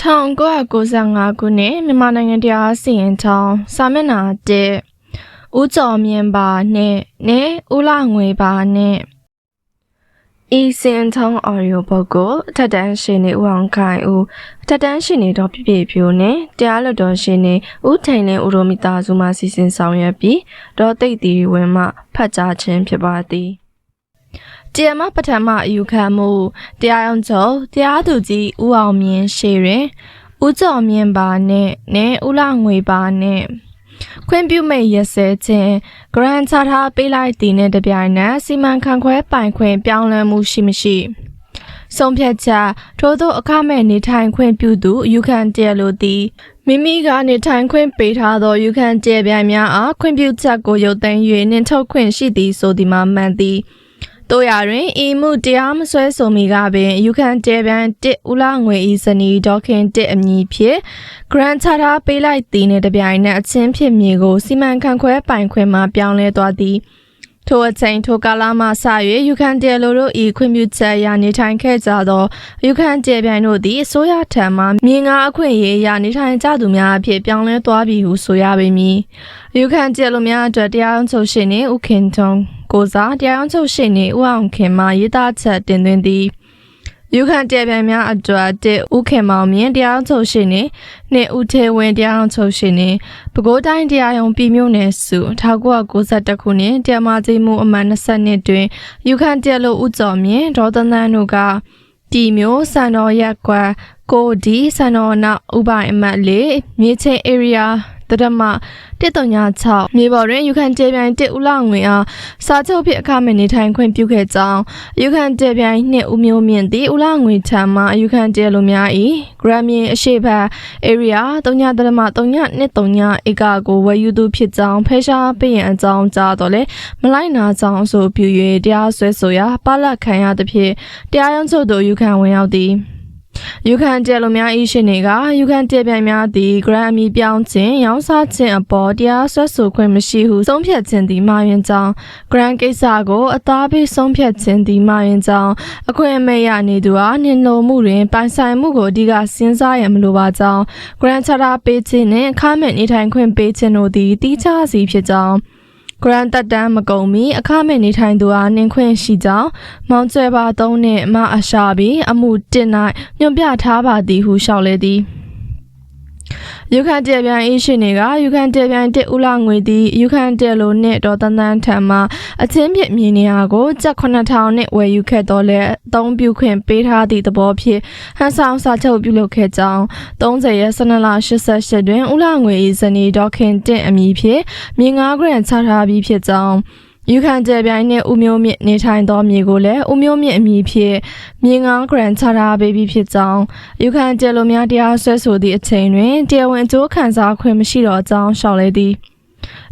1995ခုနှစ်မြန်မာနိုင်ငံတရားစီရင်ထောင်စာမျက်နှာ1ဦးကျော်မြင့်ပါနဲ့နဲ့ဦးလာငွေပါနဲ့ဤစင်ထုံးအော်ရီယိုဘုတ်ကိုအထက်တန်းရှင်နေဦးအောင်ခိုင်ဦးအထက်တန်းရှင်နေတော့ပြပြဖြိုးနဲ့တရားလွတ်တော်ရှင်နေဦးထိုင်လင်းဦးရိုမီတာစုမှစီစဉ်ဆောင်ရွက်ပြီးဒေါ်သိတ်တီဝင်းမှဖတ်ကြားခြင်းဖြစ်ပါသည် တရားမပထမအယူခံမှုတရားရုံးချုပ်တရားသူကြီးဦးအောင်မြင့်ရှေတွင်ဦးကျော်မြင့်ပါနဲ့နဲ့ဦးလာငွေပါနဲ့ခွင့်ပြုမိတ်ရက်စဲခြင်းဂရန်ချထားပေးလိုက်တည်နဲ့တပြိုင်နက်စီမံခန့်ခွဲပိုင်ခွင့်ပြောင်းလဲမှုရှိမရှိဆုံးဖြတ်ချက်ထို့သောအခမဲ့နေထိုင်ခွင့်ပြုသူယူခံတယ်လို့သည်မိမိကနေထိုင်ခွင့်ပေးထားသောယူခံကျဲပြိုင်များအားခွင့်ပြုချက်ကိုရုပ်သိမ်း၍နှင်ထုတ်ခွင့်ရှိသည်ဆိုသည်မှာမှန်သည် တို့ရတွင်ဤမှုတရားမဆွဲဆိုမိကပင်ယူခံတဲပြန်တစ်ဦးလာငွေဤစနီဒေါခင်တစ်အမည်ဖြင့်ဂရန်ချတာပေးလိုက်သည်နှင့်တပြိုင်နက်အချင်းဖြစ်မြေကိုစီမံခန့်ခွဲပိုင်ခွင့်မှပြောင်းလဲသွားသည်ထိုအချိန်ထိုကာလမှစ၍ယူခန်တဲလိုတို့ဤခွင့်ပြုချက်အရနေထိုင်ခဲ့ကြသောယူခန်တဲပြိုင်တို့သည်အစိုးရထံမှမြေငါအခွင့်အရေးအရနေထိုင်ကြသူများအဖြစ်ပြောင်းလဲသွားပြီဟုဆိုရပေမည်ယူခန်တဲလိုများအတွက်တရားအောင်ချုပ်ရှင်နှင့်ဥခင်ထုံ ကိုစားတရားအောင်ချုပ်ရှင်နှင့်ဥအောင်ခင်မှရေးသားချက်တင်သွင်းသည်ယူခံတဲပြန်များအတွက်တစ်ဥခင်မောင်မြင့်တရားချုပ်ရှင်နေနှစ်ဦးထေဝင်တရားချုပ်ရှင်နေပဲခူးတိုင်းတရားရုံးပြည်မြို့နယ်စု1992ခုနှစ်တရားမကြီးမှုအမှန်20နှစ်တွင်ယူခံတဲလို့ဥကြော်မြင့်ဒေါ်သန်းသန်းတို့ကပြည်မျိုးစံတော်ရက်ကွက်ကိုဒီစံတော်နောက်ဥပိုင်အမတ်လေးမြေချင်း area တရမ136မြေပေါ်တွင်ယူခံကျေပြိုင်1ဦးလောက်ငွေအားစာချုပ်ဖြင့်အခမဲ့နေထိုင်ခွင့်ပြုခဲ့ကြောင်းယူခံကျေပြိုင်2ဦးမျိုးမြင့်သည့်ဦးလောက်ငွေချမ်းမှယူခံကျေလိုများ၏ဂရမ်မီအရှိဘတ် area 3.3.3ဧကကိုဝယ်ယူသူဖြစ်ကြောင်းဖဲရှားပေးရန်အကြောင်းကြားတော့လေမလိုက်နာကြောင်းအဆိုပြု၍တရားစွဲဆိုရာပလက်ခံရသဖြင့်တရားရုံးချုပ်သို့ယူခံဝင်ရောက်သည် ယူခံကျဲလိုများဤရှင်တွေကယူခံကျဲပြိုင်များသည်ဂရန်အမီပြောင်းခြင်းရောင်းစားခြင်းအပေါ်တရားစွဲဆိုခွင့်မရှိဟုဆုံးဖြတ်ခြင်းသည်မှာရင်ကြောင်းဂရန်ကိစ္စကိုအသားပေးဆုံးဖြတ်ခြင်းသည်မှာရင်ကြောင်းအခွင့်အမဲ့ရနေသူအားနှင်လိုမှုတွင်ပိုင်ဆိုင်မှုကိုအဓိကစဉ်းစားရမလိုပါကြောင်းဂရန်ချတာပေးခြင်းနှင့်အခမဲ့နေထိုင်ခွင့်ပေးခြင်းတို့သည်တိကျစီဖြစ်ကြောင်း ဂရန်တက်တန်းမကုံမီအခမဲ့နေထိုင်သူအားနှင်ခွင့်ရှိကြောင်းမောင်ကျွဲပါသုံးနှင့်မအရှာပြီးအမှုတင်၌ညွှန်ပြထားပါသည်ဟုလျှောက်လဲသည် ယူခန်တဲပြန်အေးရှင်တွေကယူခန်တဲပြန်တစ်ဦးလာငွေသည်ယူခန်တဲလိုနဲ့ဒေါ်တန်းတန်းထံမှအချင်းဖြစ်မြင်နေရကိုကျပ်9000နဲ့ဝယ်ယူခဲ့တော့လဲအသုံးပြုခွင့်ပေးထားသည့်သဘောဖြင့်ဟန်ဆောင်စာချုပ်ပြုလုပ်ခဲ့ကြောင်း30ရက်12လ88တွင်ဦးလာငွေ၏ဇနီးဒေါခင်တင့်အမည်ဖြင့်မြေ9ဂရန်ချထားပြီးဖြစ်ကြောင်း ယူခံကျဲပြိုင်နဲ့ဦးမျိုးမြင့်နေထိုင်သောမြေကိုလည်းဦးမျိုးမြင့်အမည်ဖြင့်မြေငေါဂရန်ချထားပေးပြီးဖြစ်ကြောင်းယူခံကျဲလိုများတရားဆွဲဆိုသည့်အချိန်တွင်တရားဝင်အကျိုးခံစားခွင့်မရှိတော့ကြောင်းရှောက်လဲသည်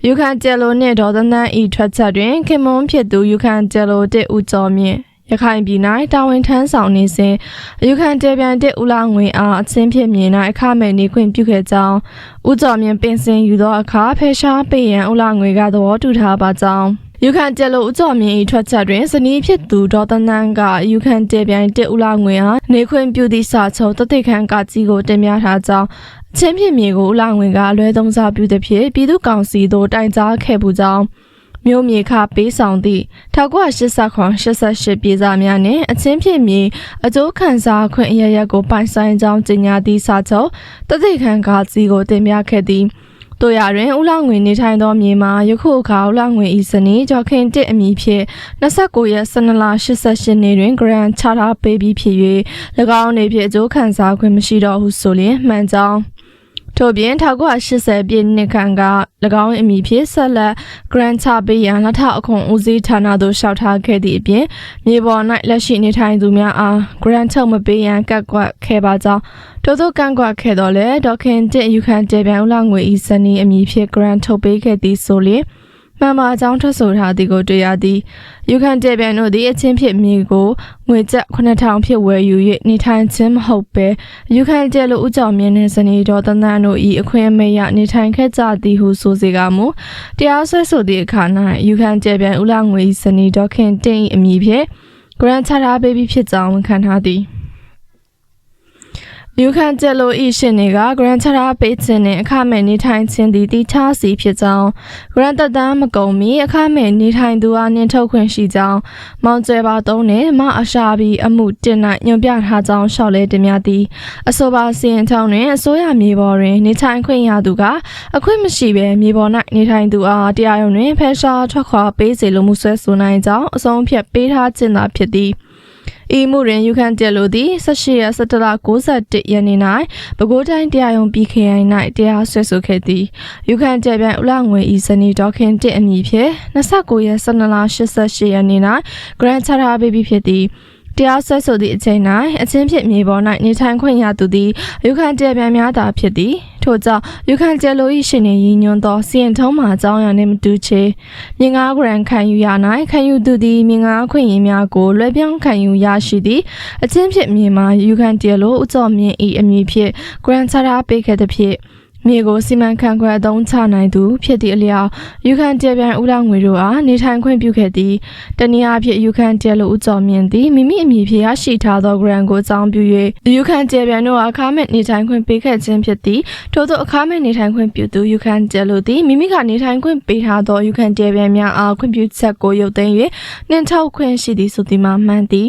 ယူခံကျဲလိုနှင့်ဒေါ်သန်းသန်းဤထွက်ချက်တွင်ခင်မွန်းဖြစ်သူယူခံကျဲလိုတစ်ဦးကျော်မြင့်ရခိုင်ပြည်၌တာဝန်ထမ်းဆောင်နေစဉ်အယူခံတေပြန်တဲ့ဦးလာငွေအားအချင်းဖြစ်မြင်၌အခမဲ့နေခွင့်ပြုခဲ့ကြောင်းဦးကျော်မြင့်ပင်စင်ယူသောအခါဖယ်ရှားပေးရန်ဦးလာငွေကသဘောတူထားပါကြောင်း ယူခံကျဲလို့ဦးကျော်မြင့်၏ထွက်ချက်တွင်ဇနီးဖြစ်သူဒေါ်တန်းတန်းကယူခံကျဲပြိုင်တစ်ဦးလာငွေအားနေခွင့်ပြုသည့်စာချုပ်တသိခန့်ကကြီးကိုတင်ပြထားကြောင်းအချင်းဖြစ်မြေကိုဦးလာငွေကအလွဲသုံးစားပြုသည်ဖြင့်ပြည်သူ့ကောင်စီသို့တိုင်ကြားခဲ့ပူကြောင်းမြို့မြေခပေးဆောင်သည့်1988ပြည်စာများနှင့်အချင်းဖြစ်မြေအကျိုးခံစားခွင့်အရရက်ကိုပိုင်ဆိုင်ကြောင်းကြေညာသည့်စာချုပ်တသိခန့်ကကြီးကိုတင်ပြခဲ့သည် တို့ရတွင်ဦးလောက်ငွေနေထိုင်သောမြေမှာယခုအခါဦးလောက်ငွေဤစနီကျော်ခင်တစ်အမည်ဖြင့်29ရက်12လ88နေ့တွင်ဂရန်ချထားပေးပြီးဖြစ်၍၎င်းနေဖြင့်အကျိုးခံစားခွင့်မရှိတော့ဟုဆိုလျင်မှန်ကြောင်း ထို့ပြင်1980ပြည့်နှစ်ခန့်က၎င်းအမည်ဖြင့်ဆက်လက် Grand ချပေးရန်လက်ထအခွန်ဦးစီးဌာနသို့လျှောက်ထားခဲ့သည့်အပြင်မြေပေါ်၌လက်ရှိနေထိုင်သူများအား Grand ချုပ်မပေးရန်ကန့်ကွက်ခဲ့ပါကြောင်းထို့သောကန့်ကွက်ခဲ့တော့လေဒေါခင်တင့်ယူခံကျေပြန်ဦးလာငွေဤစနီအမည်ဖြင့် Grand ထုတ်ပေးခဲ့သည်ဆိုလျင် မှန်ပါအကြောင်းထွက်ဆိုထားသည်ကိုတွေ့ရသည်ယူခံတဲ့ပြန်တို့သည်အချင်းဖြစ်မြေကိုငွေကျပ်9000ဖြစ်ဝယ်ယူ၍နေထိုင်ခြင်းမဟုတ်ပဲယူခံတဲ့လိုဥကြောင့်မြင်းနှင့်ဇနီးတော်တန်းတန်းတို့၏အခွင့်အမေရနေထိုင်ခဲ့ကြသည်ဟုဆိုစေကမူတရားဆွဲဆိုသည့်အခါ၌ယူခံတဲ့ပြန်ဥလာငွေဇနီးတော်ခင်တင်း၏အမည်ဖြင့် Grand Chara Baby ဖြစ်ကြောင်းဝန်ခံထားသည် ယူခံကျက်လိုဤရှင်တွေက grand ချရာပေးခြင်းနဲ့အခမဲ့နေထိုင်ခြင်းသည်တိချစီဖြစ်ကြောင်း grand သက်တမ်းမကုန်မီအခမဲ့နေထိုင်သူအားနှင်ထုတ်ခွင့်ရှိကြောင်းမောင်ကျဲပါသုံးနဲ့မအရှာပြီးအမှုတင်နိုင်ညွှန်ပြထားကြောင်းရှောက်လဲတင်များသည်အဆိုပါစီရင်ထောင်းတွင်အစိုးရမြေပေါ်တွင်နေထိုင်ခွင့်ရသူကအခွင့်မရှိဘဲမြေပေါ်၌နေထိုင်သူအားတရားရုံးတွင်ဖယ်ရှားထွက်ခွာပေးစေလိုမှုဆွဲဆိုနိုင်ကြောင်းအဆုံးဖြတ်ပေးထားခြင်းသာဖြစ်သည် ဤမှုတွင်ယူခံတက်လို့သည်18ရက်17လ61ရက်နေ့၌ပဲခူးတိုင်းတရားရုံး PKI ၌တရားစွဲဆိုခဲ့သည်ယူခံတက်ပြန်ဥလငွေဤဇနီဒေါခင်တစ်အမည်ဖြင့်29ရက်12လ88ရက်နေ့၌ဂရန်ချရာဘေဘီဖြစ်သည် တရားစွဲဆိုသည့်အချိန်၌အချင်းဖြစ်မြေပေါ်၌နေထိုင်ခွင့်ရသူသည်ယူခံတက်ပြန်များသာဖြစ်သည်ထို့ကြောင့်ယူခံကျဲလို၏ရှင်နေရည်ညွှန်းသောစီရင်ထုံးမှာအကြောင်းအရာနှင့်မတူချေမြင်ငါးဂရန်ခံယူရ၌ခံယူသူသည်မြင်ငါးခွင့်ရင်းများကိုလွှဲပြောင်းခံယူရရှိသည်အချင်းဖြစ်မြေမှာယူခံကျဲလိုဥကြော်မြင့်၏အမည်ဖြင့်ဂရန်ချရာပေးခဲ့သည်ဖြင့် မြေကိုစီမံခန့်ခွဲအသုံးချနိုင်သူဖြစ်သည့်အလျောက်ယူခံကျဲပြန်ဦးလောင်ငွေတို့အားနေထိုင်ခွင့်ပြုခဲ့သည်တနည်းအားဖြင့်ယူခံကျဲလိုဥကြော်မြင့်သည်မိမိအမည်ဖြင့်ရရှိထားသောဂရန်ကိုအကြောင်းပြု၍ယူခံကျဲပြန်တို့အားအခါမဲ့နေထိုင်ခွင့်ပေးခဲ့ခြင်းဖြစ်သည်ထို့သောအခါမဲ့နေထိုင်ခွင့်ပြုသူယူခံကျဲလိုသည်မိမိကနေထိုင်ခွင့်ပေးထားသောယူခံကျဲပြန်များအားခွင့်ပြုချက်ကိုရုပ်သိမ်း၍နှင်ထုတ်ခွင့်ရှိသည်ဆိုသည်မှာမှန်သည်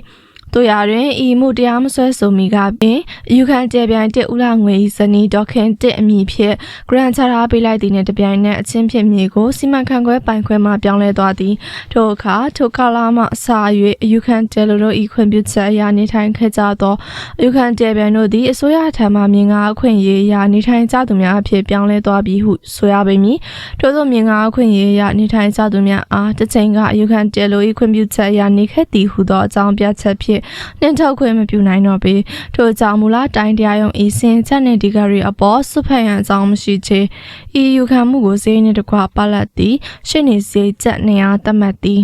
တို့ရတွင်ဤမှုတရားမဆွဲဆိုမီကပင်အယူခံကျေပြိုင်တစ်ဦးလာငွေဤဇနီးဒေါခင်တစ်အမည်ဖြင့်ဂရန်ချရာပေးလိုက်သည်နှင့်တပြိုင်နက်အချင်းဖြစ်မြေကိုစီမံခန့်ခွဲပိုင်ခွဲမှပြောင်းလဲသွားသည်ထို့အခါထိုကာလာမှအစာ၍အယူခံတဲလိုတို့ဤခွင့်ပြုချက်အရာနေထိုင်ခဲ့ကြသောအယူခံကျေပြိုင်တို့သည်အစိုးရထံမှမြင်ငါအခွင့်အရေးအရာနေထိုင်ကြသူများအဖြစ်ပြောင်းလဲသွားပြီဟုဆိုရပေမည်ထို့သောမြင်ငါအခွင့်အရေးအရာနေထိုင်ကြသူများအားတစ်ချိန်ကအယူခံတဲလိုဤခွင့်ပြုချက်အရာနေခဲ့သည်ဟုသောအကြောင်းပြချက်ဖြင့်နှင်ထုတ်ခွင့်မပြုနိုင်တော့ပေထို့ကြောင့်မူလတိုင်းတရားရုံးဤစင်ချက်နှင့်ဒီဂရီအပေါ်စွဖက်ရန်အကြောင်းမရှိချေ EU ခံမှုကိုဈေးနှင့်တကွပါလက်သည်ရှင်းနေဈေးချက်နေအားသတ်မှတ်သည်